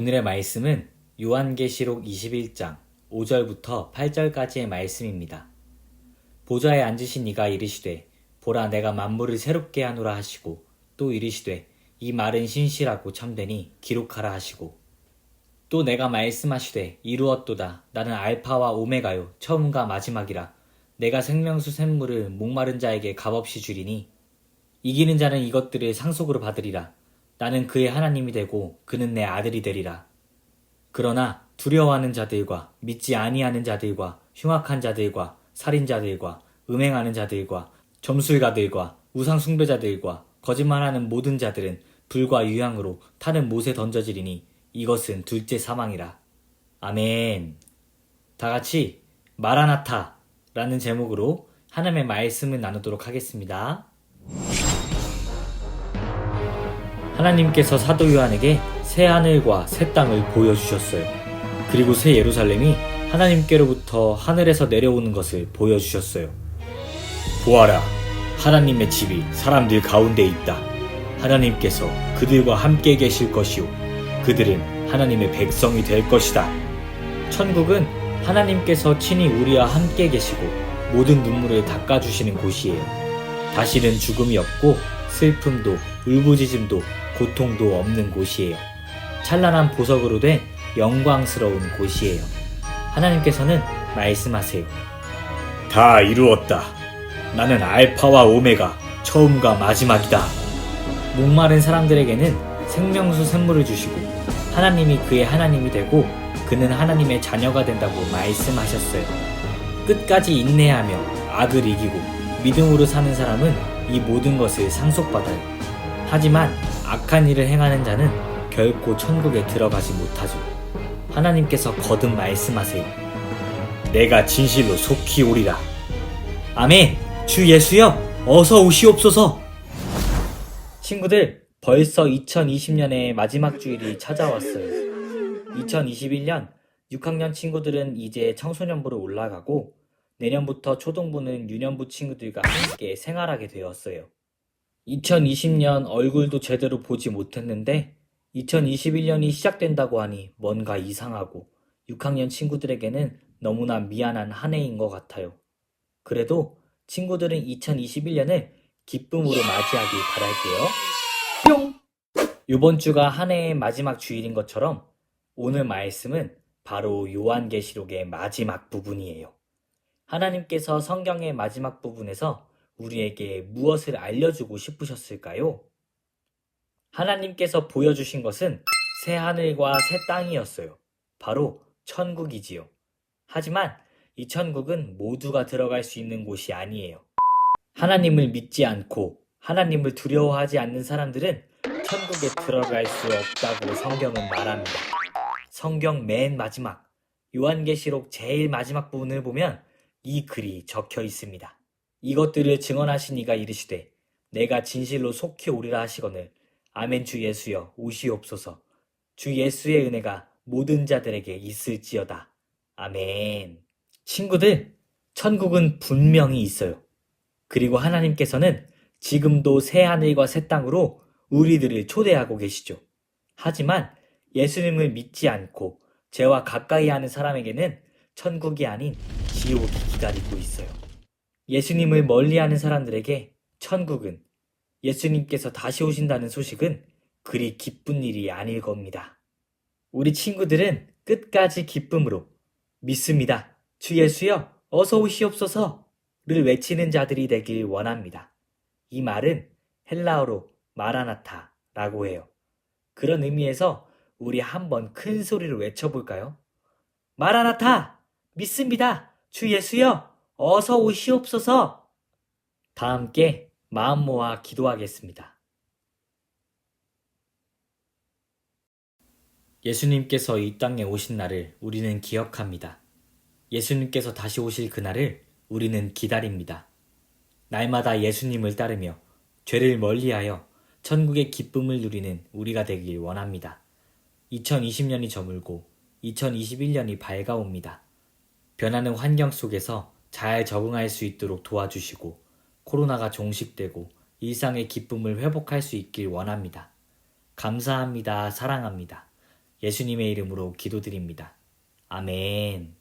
오늘의 말씀은 요한계시록 21장 5절부터 8절까지의 말씀입니다. 보좌에 앉으신 이가 이르시되 보라 내가 만물을 새롭게 하노라 하시고 또 이르시되 이 말은 신실하고 참되니 기록하라 하시고. 또 내가 말씀하시되 이루었도다. 나는 알파와 오메가요 처음과 마지막이라. 내가 생명수 샘물을 목마른 자에게 값없이 주리니 이기는 자는 이것들을 상속으로 받으리라 나는 그의 하나님이 되고 그는 내 아들이 되리라 그러나 두려워하는 자들과 믿지 아니하는 자들과 흉악한 자들과 살인자들과 음행하는 자들과 점술가들과 우상 숭배자들과 거짓말하는 모든 자들은 불과 유향으로 타는 못에 던져지리니 이것은 둘째 사망이라. 아멘. 다 같이 마라나타 라는 제목으로 하나님의 말씀을 나누도록 하겠습니다. 하나님께서 사도 요한에게 새 하늘과 새 땅을 보여주셨어요. 그리고 새 예루살렘이 하나님께로부터 하늘에서 내려오는 것을 보여주셨어요. 보아라, 하나님의 집이 사람들 가운데 있다. 하나님께서 그들과 함께 계실 것이요. 그들은 하나님의 백성이 될 것이다. 천국은 하나님께서 친히 우리와 함께 계시고 모든 눈물을 닦아주시는 곳이에요. 다시는 죽음이 없고 슬픔도 울부짖음도 고통도 없는 곳이에요. 찬란한 보석으로 된 영광스러운 곳이에요. 하나님께서는 말씀하세요. 다 이루었다. 나는 알파와 오메가, 처음과 마지막이다. 목마른 사람들에게는 생명수 샘물을 주시고 하나님이 그의 하나님이 되고 그는 하나님의 자녀가 된다고 말씀하셨어요. 끝까지 인내하며 악을 이기고 믿음으로 사는 사람은 이 모든 것을 상속받아요. 하지만 악한 일을 행하는 자는 결코 천국에 들어가지 못하죠. 하나님께서 거듭 말씀하세요. 내가 진실로 속히 오리라. 아멘! 주 예수여, 어서 오시옵소서! 친구들, 벌써 2020년의 마지막 주일이 찾아왔어요. 2021년 6학년 친구들은 이제 청소년부로 올라가고 내년부터 초등부는 유년부 친구들과 함께 생활하게 되었어요. 2020년 얼굴도 제대로 보지 못했는데 2021년이 시작된다고 하니 뭔가 이상하고 6학년 친구들에게는 너무나 미안한 한 해인 것 같아요. 그래도 친구들은 2021년을 기쁨으로 맞이하길 바랄게요. 뿅! 이번 주가 한 해의 마지막 주일인 것처럼 오늘 말씀은 바로 요한계시록의 마지막 부분이에요. 하나님께서 성경의 마지막 부분에서 우리에게 무엇을 알려주고 싶으셨을까요? 하나님께서 보여주신 것은 새 하늘과 새 땅이었어요. 바로 천국이지요. 하지만 이 천국은 모두가 들어갈 수 있는 곳이 아니에요. 하나님을 믿지 않고 하나님을 두려워하지 않는 사람들은 천국에 들어갈 수 없다고 성경은 말합니다. 성경 맨 마지막 요한계시록 제일 마지막 부분을 보면 이 글이 적혀 있습니다. 이것들을 증언하신 이가 이르시되 내가 진실로 속히 오리라 하시거늘 아멘 주 예수여 오시옵소서 주 예수의 은혜가 모든 자들에게 있을지어다. 아멘. 친구들, 천국은 분명히 있어요. 그리고 하나님께서는 지금도 새 하늘과 새 땅으로 우리들을 초대하고 계시죠. 하지만 예수님을 믿지 않고 죄와 가까이 하는 사람에게는 천국이 아닌 지옥이 기다리고 있어요. 예수님을 멀리하는 사람들에게 천국은 예수님께서 다시 오신다는 소식은 그리 기쁜 일이 아닐 겁니다. 우리 친구들은 끝까지 기쁨으로 믿습니다. 주 예수여, 어서 오시옵소서를 외치는 자들이 되길 원합니다. 이 말은 헬라어로 마라나타라고 해요. 그런 의미에서 우리 한번 큰 소리로 외쳐볼까요? 마라나타! 믿습니다! 주 예수여! 어서 오시옵소서! 다 함께 마음 모아 기도하겠습니다. 예수님께서 이 땅에 오신 날을 우리는 기억합니다. 예수님께서 다시 오실 그날을 우리는 기다립니다. 날마다 예수님을 따르며 죄를 멀리하여 천국의 기쁨을 누리는 우리가 되길 원합니다. 2020년이 저물고 2021년이 밝아옵니다. 변하는 환경 속에서 잘 적응할 수 있도록 도와주시고 코로나가 종식되고 일상의 기쁨을 회복할 수 있길 원합니다. 감사합니다. 사랑합니다. 예수님의 이름으로 기도드립니다. 아멘.